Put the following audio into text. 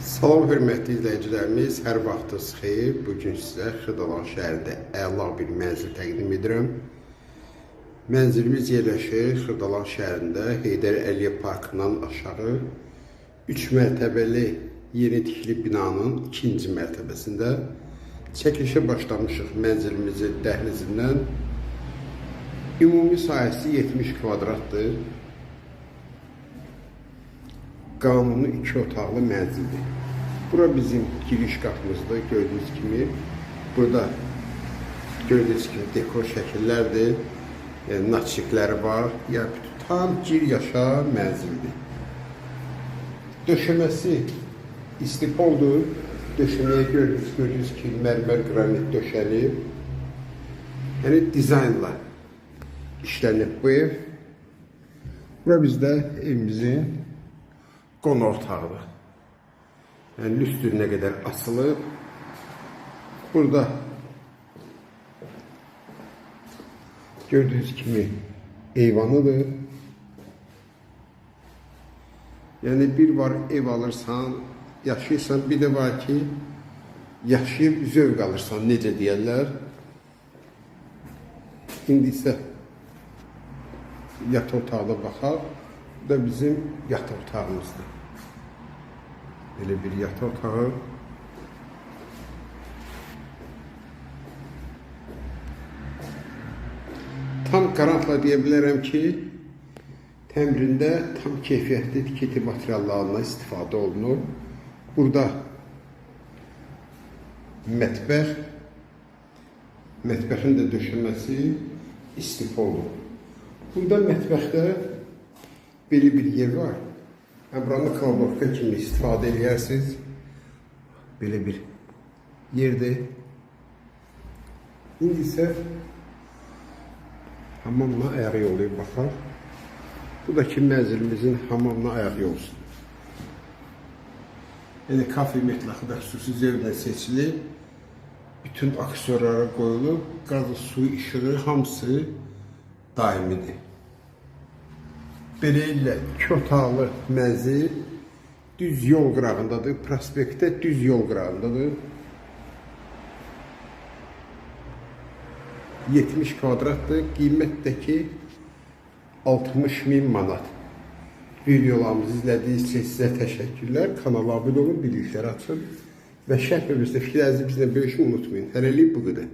Salam hörmətli izləyicilərimiz, hər vaxtınız xeyir. Bu gün sizə Xırdalan şəhərində əla bir mənzil təqdim edirəm. Mənzilimiz yerləşir Xırdalan şəhərində Heydər Əliyev parkından aşağı 3 mərtəbəli yeni tikili binanın 2-ci mərtəbəsində. Çəkilişə başlamışıq mənzilimizin dəhlizindən. Ümumi sahəsi 70 kvadratdır. Qanuni iki otaqlı mənzildir. Bura bizim giriş qapımızdır gördüyünüz kimi. Burada gördüyünüz kimi dekor şəkillərdir. E, naçikləri var. Ya tam gir yaşa mənzildir. Döşəməsi istipoldur. Döşəməyə gördüyünüz, gördüyünüz kimi mərmər qranit döşənib. Yəni dizaynla işlənib bu ev. Bura bizdə evimizin qonaq otağıdır. Yəni lüstürünə qədər açılıb. Burada gördüyünüz kimi eyvanıdır. Yəni bir var ev alırsan, yaşayırsan, bir də var ki, yaşayıb zövq alırsan, necə deyərlər. İndi isə yataq otağına baxaq. Da bizim yataq otağımızdır. Belə bir yataq otağı. Tam qarantla deyə bilərəm ki, təmrində tam keyfiyyətli tikiti materiallarından istifadə olunur. Burada mətbəx, mətbəxin də döşəməsi istifol olunur. Burada mətbəxdə belə bir yer var. Həm buranı kalaborka kimi istifadə edərsiniz. Belə bir yerdir. İndi isə hamamla ayaq yolu baxaq. Bu da ki mənzilimizin hamamla ayaq yolusudur. Yəni kafe metlaxı da xüsusi zevqlə seçilib. Bütün aksiyonlara qoyulub, qazı, su, işığı hamısı daimidir. Beləliklə iki otaqlı mənzil düz yol qırağındadır, prospektdə düz yol qırağındadır. 70 kvadratdır, qiymətdəki 60 min manat. Videolarımızı izlədiyiniz üçün sizə təşəkkürlər. Kanala abunə olun, bilikləri açın və şərh bölməsində fikirlərinizi bizlə bölüşün unutmayın. Hələlik bu qədər.